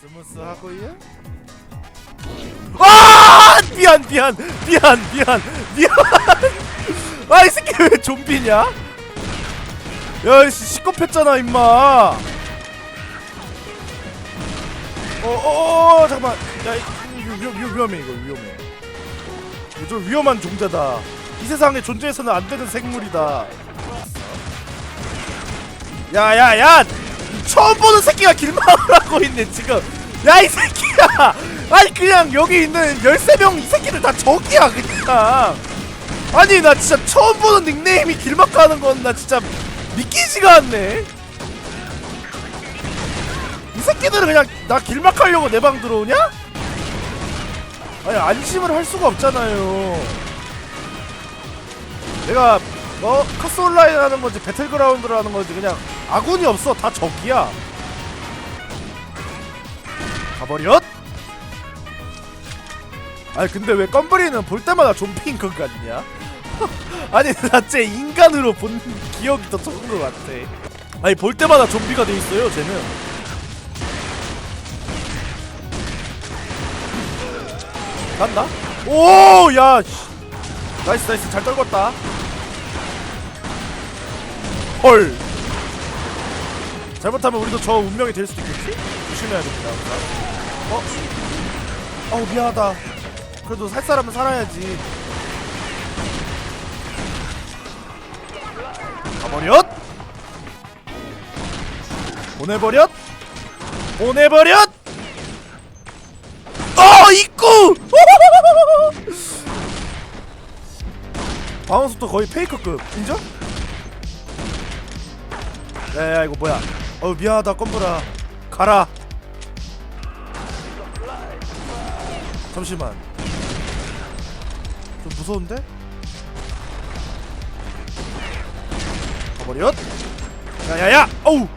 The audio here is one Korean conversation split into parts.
스무스 하고요. 아 미안 미안 미안 미안 미안. 아이 새끼 왜 좀비냐? 야이씨 시겁했잖아 임마. 어어 어, 잠깐만. 야 이- 이거 위, 위, 위험해 이거 위험해. 이거 좀 위험한 종자다. 이 세상에 존재해서는 안 되는 생물이다. 야야야! 처음 보는 새끼가 길막을 하고 있네 지금. 야 이 새끼야! 아니 그냥 여기 있는 13명 이 새끼들 다 적이야 그냥. 아니 나 진짜 처음 보는 닉네임이 길막 가는 건 나 진짜 믿기지가 않네. 이 새끼들은 그냥 나 길막 하려고 내 방 들어오냐? 아니 안심을 할 수가 없잖아요. 내가 뭐 카스 온라인 하는 건지 배틀그라운드를 하는 건지 그냥 아군이 없어 다 적이야. 가버렸? 아니 근데 왜 껌브리는 볼 때마다 좀비인 것 같냐? 아니 나쟤 인간으로 본 기억이 더 적은 것 같아. 아니 볼 때마다 좀비가 돼 있어요 쟤는. 간다? 오, 야, 씨. 나이스, 나이스, 잘 떨궜다. 헐. 잘못하면 우리도 저 운명이 될 수도 있겠지? 조심해야 됩니다. 어? 어우, 미안하다. 그래도 살 사람은 살아야지. 가버렸! 보내버렸! 보내버렸! 어 입구 방어수도 거의 페이커급 인정? 야야 이거 뭐야 어우 미안하다 껌브라. 가라. 잠시만. 좀 무서운데? 가버렸 야야야! 어우!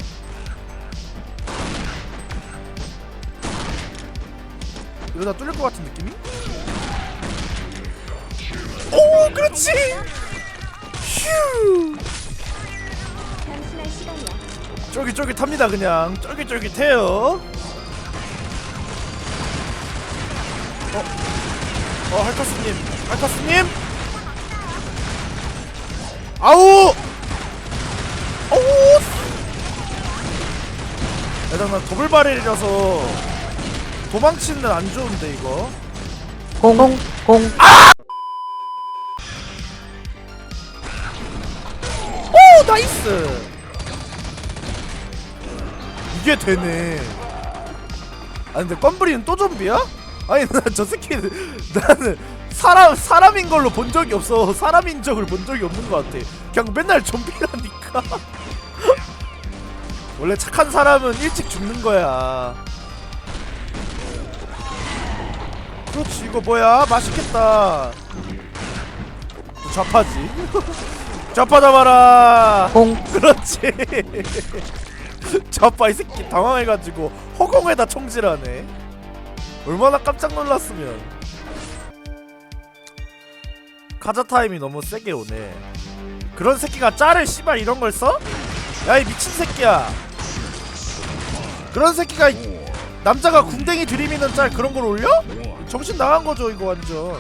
이러다 뚫릴 것 같은 느낌이? 오 그렇지! 휴. 쫄깃쫄깃합니다 그냥. 쫄깃쫄깃해요. 어? 어 할카스님. 할카스님? 아우! 어우! 일단 난 도블바렐이라서 도망치는 안 좋은데 이거. 공공 공. 오 나이스 이게 되네. 아 근데 껌브리는 또 좀비야? 아니 나 저 새끼 나는 사람 사람인 걸로 본 적이 없어. 사람인 적을 본 적이 없는 것 같아. 그냥 맨날 좀비라니까. 원래 착한 사람은 일찍 죽는 거야. 그렇지 이거 뭐야? 맛있겠다. 좌파지. 좌파 잡아라. 공 그렇지 좌파 이 새끼 당황해가지고 허공에다 총질하네 얼마나 깜짝 놀랐으면 카자 타임이 너무 세게 오네 그런 새끼가 짤을 씨발 이런 걸 써? 야 이 미친 새끼야 그런 새끼가 이- 남자가 궁뎅이 들이미는 짤 그런 걸 올려? 정신 나간 거죠 이거 완전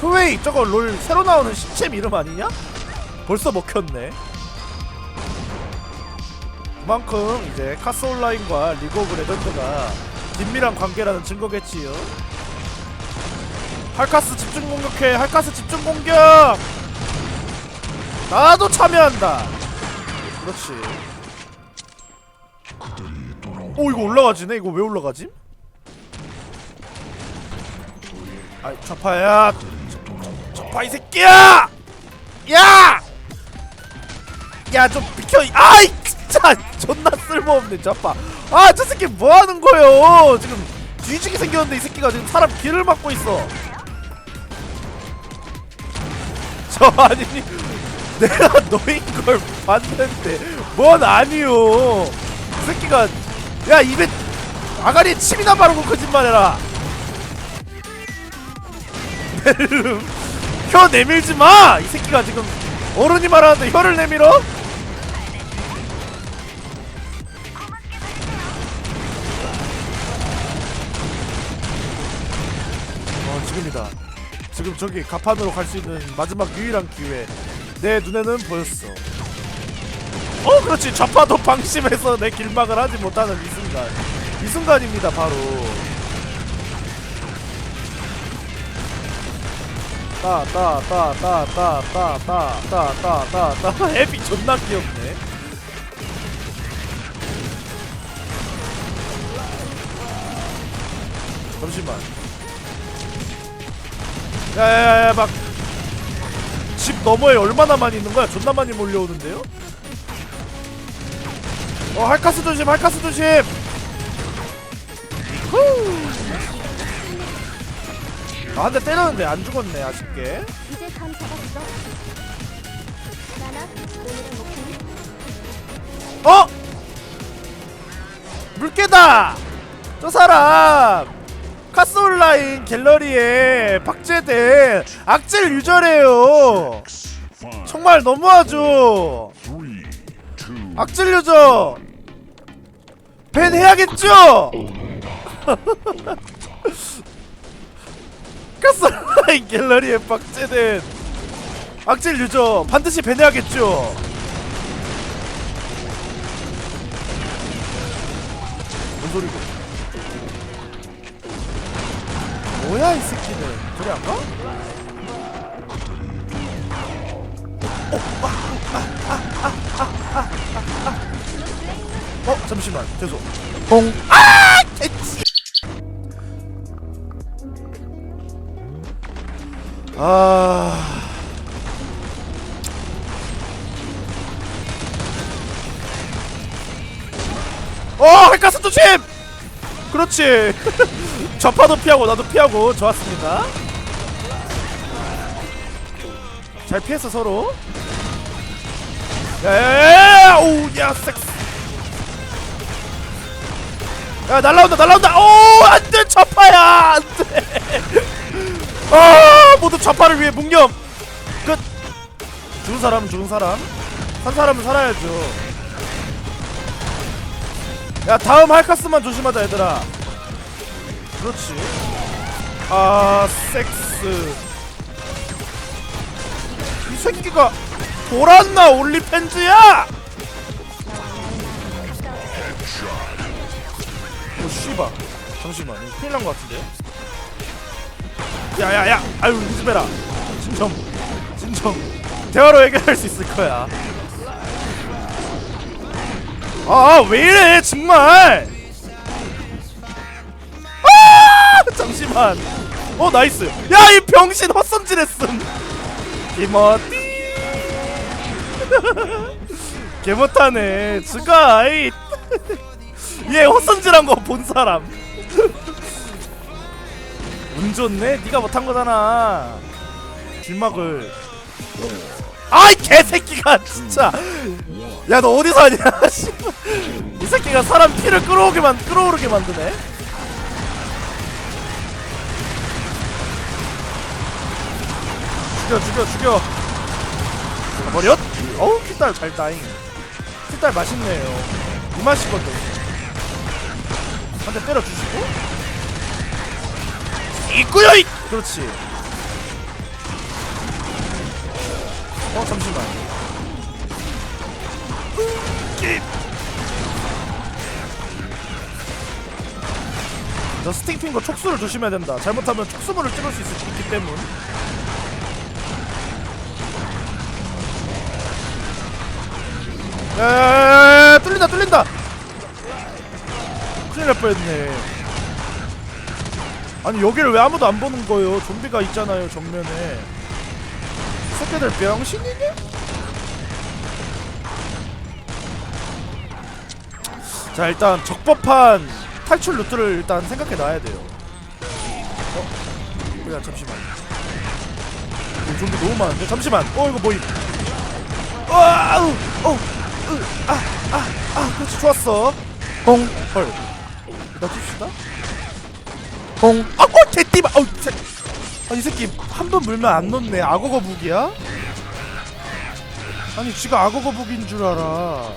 후웨이 저거 롤 새로 나오는 신챔 이름 아니냐? 벌써 먹혔네. 그만큼 이제 카스 온라인과 리그 오브 레전드가 긴밀한 관계라는 증거겠지요. 할카스 집중 공격해. 할카스 집중 공격. 나도 참여한다. 그렇지. 오 이거 올라가지네. 이거 왜 올라가지? 아이 좌파야. 좌파 이 새끼야! 야! 야 좀 비켜 아이 진짜 존나 쓸모없네 좌파. 아저 새끼 뭐하는 거요? 지금 뒤지게 생겼는데 이 새끼가 지금 사람 길을 막고 있어. 저 아니 내가 너인 걸 봤는데 뭔 아니요? 이 새끼가 야 입에 아가리에 침이나 바르고 거짓말해라. 혀 내밀지 마! 이 새끼가 지금 어른이 말하는데 혀를 내밀어? 지금이다. 지금 저기 가판으로 갈 수 있는 마지막 유일한 기회. 내 눈에는 보였어. 어, 그렇지. 좌파도 방심해서 내 길막을 하지 못하는 이 순간. 이 순간입니다, 바로. 따, 따, 따, 따, 따, 따, 따, 따, 따, 따, 따. 앱이 존나 귀엽네. 잠시만. 야야야야 막. 집 너머에 얼마나 많이 있는 거야? 존나 많이 몰려오는데요? 어 할카스 조심 할카스 조심 아한 대 때렸는데 안 죽었네 아쉽게 이제 감 잡았어. 나나 오늘의 목표는 어? 물개다! 저 사람 카스 온라인 갤러리에 박제된 악질 유저래요 정말 너무하죠 악질 유저 밴 해야겠죠? 카스 온라인 갤러리에 박제된 악질 유저 반드시 밴 해야겠죠? 뭔 소리고? 뭐야 이 새끼는? 저리 안 가? 어 잠시만 죄송. 공 개치. 아. 어, 할가스 조심! 그렇지. 좌파도 피하고 나도 피하고 좋았습니다. 잘 피했어 서로. 야야야야! 오우 야 섹스. 야 날라온다 날라온다 오 안돼 좌파야 안돼 아 모두 좌파를 위해 묵념 끝 죽은 사람은 죽은 사람 산 사람은 살아야죠 야 다음 할카스만 조심하자 얘들아 그렇지. 아 섹스. 이 새끼가 돌았나 올리팬즈야? 오 씨발. 잠시만 큰일 난거 같은데요? 야야야. 아유 우즈베라. 진정. 진정. 대화로 해결할 수 있을 거야. 아 왜 이래 정말 잠시만. 어 나이스. 야 이 병신 헛손질했음. 이모띠. 개 못하네. 주가이. 얘 헛손질한 거 본 사람. 운 좋네? 네가 못한 거잖아. 길막을. 아이 개새끼가 진짜. 야 너 어디서 하냐. 이 새끼가 사람 피를 끌어오게 만 끌어오르게 만드네 죽여 죽여 죽여. 버렸 어우 피딸 잘 따잉. 피딸 맛있네요. 이 맛이거든 한대 때려주시고? 있구요 이! 그렇지. 어 잠시만. 저 스팅핑거 촉수를 조심해야 된다. 잘못하면 촉수물을 찍을 수 있, 있기 때문 야야야야 뚫린다 뚫린다. 큰일 날 뻔했네. 아니 여기를 왜 아무도 안 보는 거예요? 좀비가 있잖아요 정면에. 이 새끼들 병신이냐? 자 일단 적법한 탈출 루트를 일단 생각해 놔야 돼요. 어? 뭐야 잠시만. 이 좀비 너무 많은데? 잠시만. 어 이거 뭐임? 아우 어 으, 아, 아, 아, 그렇지 좋았어. 공, 헐. 넣어줍시다. 공. 아, 어, 개띠마. 어, 제... 아, 이 새끼 한 번 물면 안 넣네. 악어거 북이야? 아니, 지가 악어거 북인 줄 알아.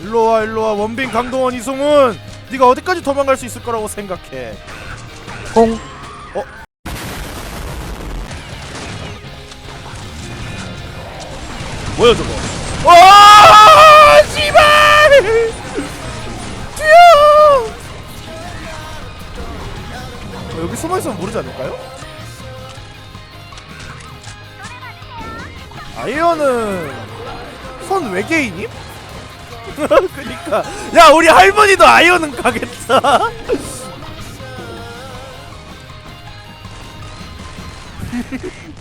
일로 와, 일로 와. 원빈, 강동원, 이송은 네가 어디까지 도망갈 수 있을 거라고 생각해. 공. 어? 뭐야 저거? 와 씨발 뛰어 어, 여기 숨어있으면 모르지 않을까요? 아이언은 손 외계인임? 그니까 야 우리 할머니도 아이언은 가겠다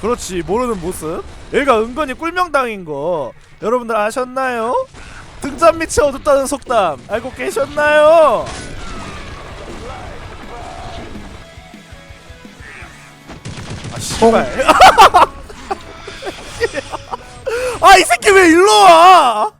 그렇지 모르는 모습. 얘가 은근히 꿀명당인 거. 여러분들 아셨나요? 등잔 밑이 어둡다는 속담 알고 계셨나요? 아 씨발. 아이 새끼 왜 일로 와